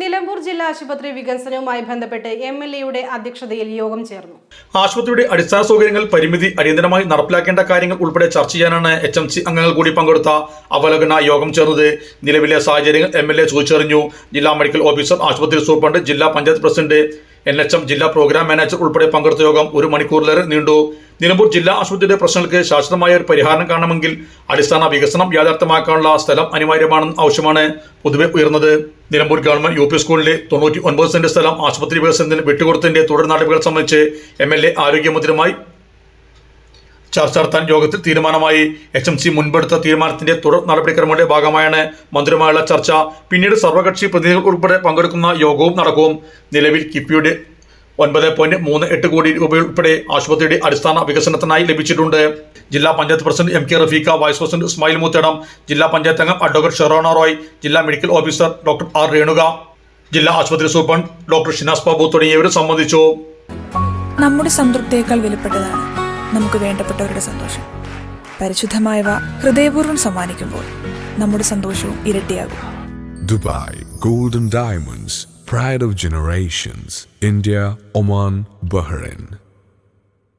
നിലമ്പൂർ ജില്ലാ ആശുപത്രി വികസനവുമായി ബന്ധപ്പെട്ട് എം എൽ എയുടെ അധ്യക്ഷതയിൽ യോഗം ചേർന്നു. ആശുപത്രിയുടെ അടിസ്ഥാന സൗകര്യങ്ങൾ പരിമിതി അടിയന്തരമായി നടപ്പിലാക്കേണ്ട കാര്യങ്ങൾ ഉൾപ്പെടെ ചർച്ച ചെയ്യാനാണ് എച്ച് എം സി അംഗങ്ങൾ കൂടി പങ്കെടുത്ത അവലോകന യോഗം ചേർന്നത്. നിലവിലെ സാഹചര്യങ്ങൾ എം എൽ എ ചോദിച്ചറിഞ്ഞു. ജില്ലാ മെഡിക്കൽ ഓഫീസർ ആശുപത്രി സൂപ്രണ്ട് ജില്ലാ panchayat president N H M ജില്ലാ പ്രോഗ്രാം മാനേജർ ഉൾപ്പെടെ പങ്കെടുത്ത യോഗം ഒരു മണിക്കൂറിലേറെ നീണ്ടു. നിലമ്പൂർ ജില്ലാ ആശുപത്രിയുടെ പ്രശ്നങ്ങൾക്ക് ശാശ്വതമായ ഒരു പരിഹാരം കാണണമെങ്കിൽ അടിസ്ഥാന വികസനം യാഥാർത്ഥ്യമാക്കാനുള്ള സ്ഥലം അനിവാര്യമാണെന്ന് ആവശ്യമാണ് പൊതുവെ ഉയർന്നത്. നിലമ്പൂർ ഗവൺമെന്റ് യു പി സ്കൂളിലെ തൊണ്ണൂറ്റി ഒൻപത് സെന്റ് സ്ഥലം ആശുപത്രി വികസനത്തിന് വിട്ടുകൊടുത്തതിന്റെ തുടർ നടപടികൾ സംബന്ധിച്ച് എം എൽ എ ആരോഗ്യമന്ത്രിയുമായി ചർച്ച നടത്താൻ യോഗത്തിൽ തീരുമാനമായി. എച്ച് എം സി മുൻപെടുത്ത തീരുമാനത്തിന്റെ തുടർ നടപടിക്രമങ്ങളുടെ ഭാഗമായാണ് മന്ത്രിയുമായുള്ള ചർച്ച. പിന്നീട് സർവകക്ഷി പ്രതിനിധികൾ ഉൾപ്പെടെ പങ്കെടുക്കുന്ന യോഗവും നടക്കും. നിലവിൽ കിഫ്ബിയുടെ ഒൻപത് പോയിന്റ് മൂന്ന് എട്ട് കോടി രൂപ ഉൾപ്പെടെ ആശുപത്രിയുടെ അടിസ്ഥാന വികസനത്തിനായി ലഭിച്ചിട്ടുണ്ട്. ജില്ലാ panchayat president M K Rafeeqa vice president Ismail Muthedam ജില്ലാ പഞ്ചായത്ത് അംഗം അഡ്വക്കേറ്റ് ഷെറോണ റോയ് ജില്ലാ medical officer doctor R Renuka ജില്ലാ ആശുപത്രി സൂപ്രണ്ട് ഡോക്ടർ ഷിനാസ് ബാബു തുടങ്ങിയവർ സംബന്ധിച്ചു. നമ്മുടെ സംതൃപ്തിയേക്കാൾ വിലപ്പെട്ടതാണ് നമുക്ക് വേണ്ടപ്പെട്ടവരുടെ സന്തോഷം. പരിശുദ്ധമായവ ഹൃദയപൂർവം സമ്മാനിക്കുമ്പോൾ നമ്മുടെ സന്തോഷവും ഇരട്ടിയാകും. Dubai Golden Diamonds pride of generations India Oman Bahrain.